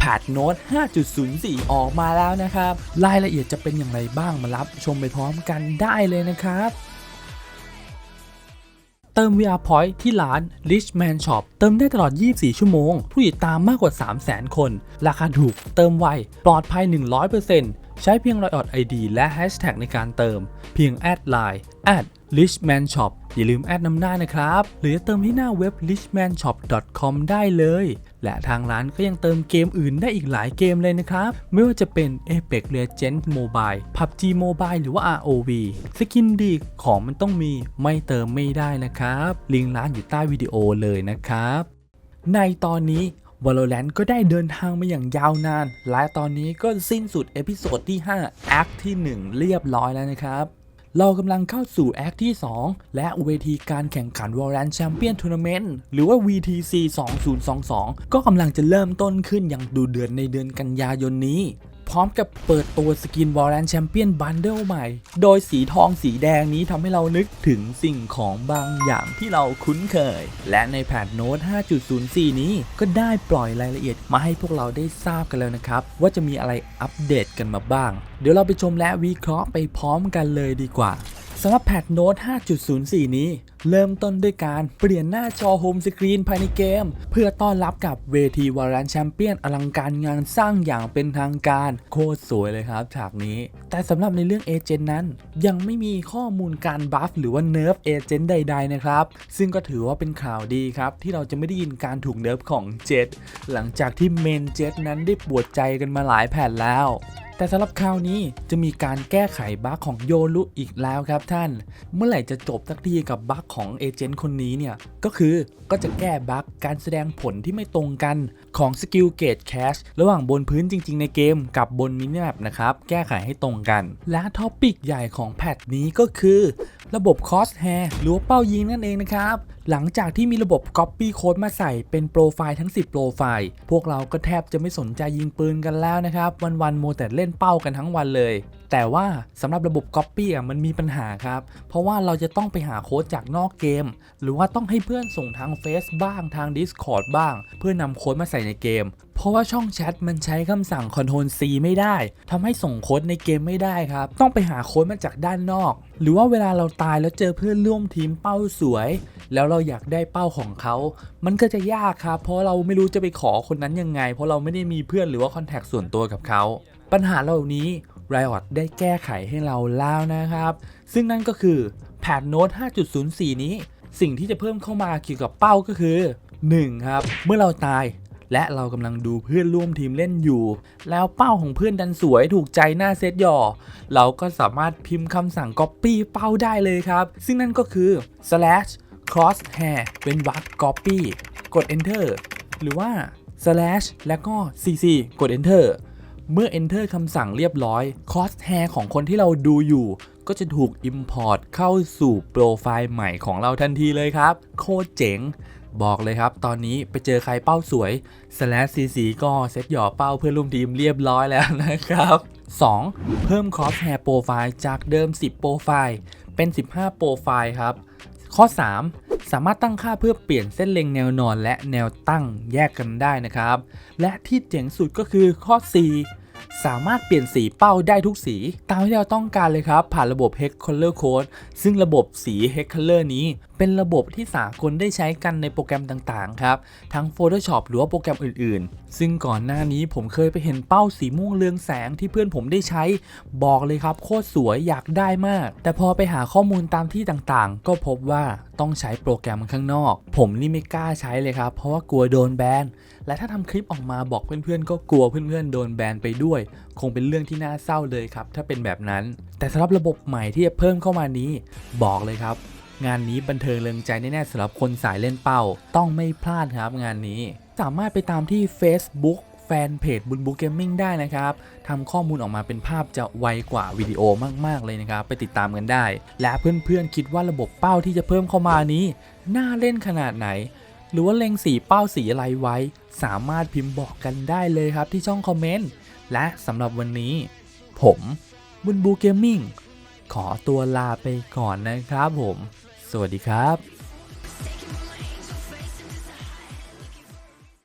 แพดโน้ต5.04 ออกมาแล้วนะครับ รายละเอียดจะเป็นอย่างไรบ้างมารับชมไปพร้อมกันได้เลยนะครับเติม VR Point ที่ร้าน Richman Shop เติมได้ตลอด 24 ชั่วโมง ผู้ติดตามมากกว่า 300,000 คน ราคาถูก เติมไว ปลอดภัย 100%ใช้เพียงรอยออด ID และ Hashtag ในการเติม เพียงแอดไลน์ Richman Shop อย่าลืมแอดนำหน้านะครับ หรือจะเติมที่หน้าเว็บ richmanshop.com ได้เลย และทางร้านก็ยังเติมเกมอื่นได้อีกหลายเกมเลยนะครับ ไม่ว่าจะเป็น Apex Legends Mobile PUBG Mobile หรือว่า ROV สกินดีของมันต้องมีไม่เติมไม่ได้นะครับ ลิงก์ร้านอยู่ใต้วิดีโอเลยนะครับ ในตอนนี้ Valorant ก็ได้เดินทางมาอย่างยาวนาน และตอนนี้ก็สิ้นสุดเอพิโซดที่ 5 Act ที่ 1 เรียบร้อยแล้วนะครับ เรากำลังเข้าสู่แอคที่ 2 และเวทีการแข่งขันวอลเลนแชมเปี้ยนทัวร์นาเมนต์หรือว่า VTC 2022 ก็กำลังจะเริ่มต้นขึ้นอย่างดูเดือดในเดือนกันยายนนี้ พร้อมกับเปิดตัวสกินวอลเลนแชมเปี้ยนบันเดิลใหม่ โดยสีทองสีแดงนี้ทำให้เรานึกถึงสิ่งของบางอย่างที่เราคุ้นเคย และในแพทโน้ต 5.04 นี้ก็ได้ปล่อยรายละเอียดมาให้พวกเราได้ทราบกันแล้วนะครับ ว่าจะมีอะไรอัปเดตกันมาบ้าง เดี๋ยวเราไปชมและวิเคราะห์ไปพร้อมกันเลยดีกว่า สำหรับแพทโน้ต5.04 นี้ เริ่มต้นด้วยการเปลี่ยนหน้าจอโฮมสกรีนภายในเกม เพื่อต้อนรับกับเวทีวารันแชมเปี้ยนอลังการงานสร้างอย่างเป็นทางการ โคตรสวยเลยครับฉากนี้ แต่สำหรับในเรื่องเอเจนต์นั้น ยังไม่มีข้อมูลการบัฟหรือว่าเนิร์ฟเอเจนต์ใด ๆ นะครับ ซึ่งก็ถือว่าเป็นข่าวดีครับ ที่เราจะไม่ได้ยินการถูกเนิร์ฟของเจ็ตหลังจากที่เมนเจ็ตนั้นได้ปวดใจกันมาหลายแผ่นแล้ว แต่สำหรับคราวนี้จะมีการแก้ไขบั๊กของโยรุอีกแล้วครับท่าน เมื่อไหร่จะจบสักทีกับบั๊กของเอเจนต์คนนี้เนี่ย ก็คือก็จะแก้บั๊กการแสดงผลที่ไม่ตรงกันของสกิลเกตแคชระหว่างบนพื้นจริง ๆ ในเกมกับบนมินิแมปนะครับ แก้ไขให้ตรงกัน และท็อปิกใหญ่ของแพทนี้ก็คือ ระบบคอสแฮร์หรือเป้ายิงนั่นเองนะครับ หลังจากที่มีระบบ Copy Code มาใส่เป็นโปรไฟล์ทั้ง 10 โปรไฟล์ พวกเราก็แทบจะไม่สนใจยิงปืนกันแล้วนะครับ วันๆโมแต่เล่นเป้ากันทั้งวันเลย แต่ว่าสำหรับระบบ Copy อะมันมีปัญหาครับ เพราะว่าเราจะต้องไปหาโค้ดจากนอกเกม หรือว่าต้องให้เพื่อนส่งทางเฟซบ้างทาง Discord บ้าง เพื่อนำโค้ดมาใส่ในเกม เพราะว่าช่องแชทมันใช้คำสั่ง Ctrl C ไม่ได้ทำให้ส่งโค้ดในเกมไม่ได้ครับ ต้องไปหาโค้ดมาจากด้านนอก หรือว่าเวลาเราตายแล้วเจอเพื่อนร่วมทีมเป้าสวย แล้วเราอยากได้เป้าของเขา มันก็จะยากครับ เพราะเราไม่รู้จะไปขอคนนั้นยังไง เพราะเราไม่ได้มีเพื่อนหรือว่าคอนแทคส่วนตัวกับเขา ปัญหาเหล่านี้ Riot ได้แก้ไขให้เราแล้วนะครับ ซึ่งนั่นก็คือแพทโน้ต5.04 นี้ สิ่งที่จะเพิ่มเข้ามาเกี่ยวกับเป้าก็คือ 1. ครับ เมื่อเราตาย และเรากำลังดูเพื่อนร่วมทีมเล่นอยู่ แล้วเป้าของเพื่อนดันสวยถูกใจหน้าเซตหย่อ เราก็สามารถพิมพ์คำสั่ง copy เป้าได้เลยครับ ซึ่งนั่นก็คือ slash crosshair เป็นวรรค copy กด enter หรือว่า slash แล้วก็ cc กด enter เมื่อ enter คำสั่งเรียบร้อย crosshair ของคนที่เราดูอยู่ ก็จะถูก import เข้าสู่โปรไฟล์ใหม่ของเราทันทีเลยครับ โคตรเจ๋ง บอกเลยครับ ตอนนี้ไปเจอใครเป้าสวย slash cc ก็เซตหย่อเป้าเพื่อร่วมทีมเรียบร้อยแล้วนะครับ 2. เพิ่ม crosshair โปรไฟล์จากเดิม 10 โปรไฟล์เป็น 15 โปรไฟล์ครับ ข้อ 3 สามารถตั้งค่าเพื่อเปลี่ยนเส้นเล็งแนวนอนและแนวตั้งแยกกันได้นะครับ และที่เจ๋งสุดก็คือข้อ 4 สามารถเปลี่ยนสีเป้าได้ทุกสี ตามที่เราต้องการเลยครับ ผ่านระบบ Hex Color Code ซึ่งระบบสี Hex Color นี้ เป็นระบบที่สากลได้ใช้กันในโปรแกรมต่างๆ ครับ ทั้ง Photoshop หรือว่าโปรแกรมอื่นๆ ซึ่งก่อนหน้านี้ผมเคยไปเห็นเป้าสีม่วงเรืองแสงที่เพื่อนผมได้ใช้ บอกเลยครับ โคตรสวยอยากได้มาก แต่พอไปหาข้อมูลตามที่ต่างๆ ก็พบว่า ต้องใช้โปรแกรมข้างนอก ผมนี่ไม่กล้าใช้เลยครับ เพราะว่ากลัวโดนแบน และถ้าทำคลิปออกมาบอกเพื่อนๆ ก็กลัวเพื่อนๆ โดนแบนไปด้วย คงเป็นเรื่องที่น่าเศร้าเลยครับ ถ้าเป็นแบบนั้น แต่สำหรับระบบใหม่ที่จะเพิ่มเข้ามานี้ บอกเลยครับ งานนี้บันเทิงเริงใจแน่ๆสำหรับคนสายเล่นเป้าต้องไม่พลาดครับงานนี้ สามารถไปตามที่ Facebook ฟนเพจบุญบูเกมมิ่งได้นะครับทำข้อมูลออกมาเป็นภาพจะไวกว่าวิดีโอมากๆเลยนะครับ ไปติดตามกันได้ และเพื่อนๆคิดว่าระบบเป้าที่จะเพิ่มเข้ามานี้ น่าเล่นขนาดไหน หรือว่าเล็งสีเป้าสีอะไรไว้ สามารถพิมพ์บอกกันได้เลยครับที่ช่องคอมเมนต์และสำหรับวันนี้ ผมบุญบูเกมมิ่งขอตัวลาไปก่อนนะครับผม สวัสดีครับ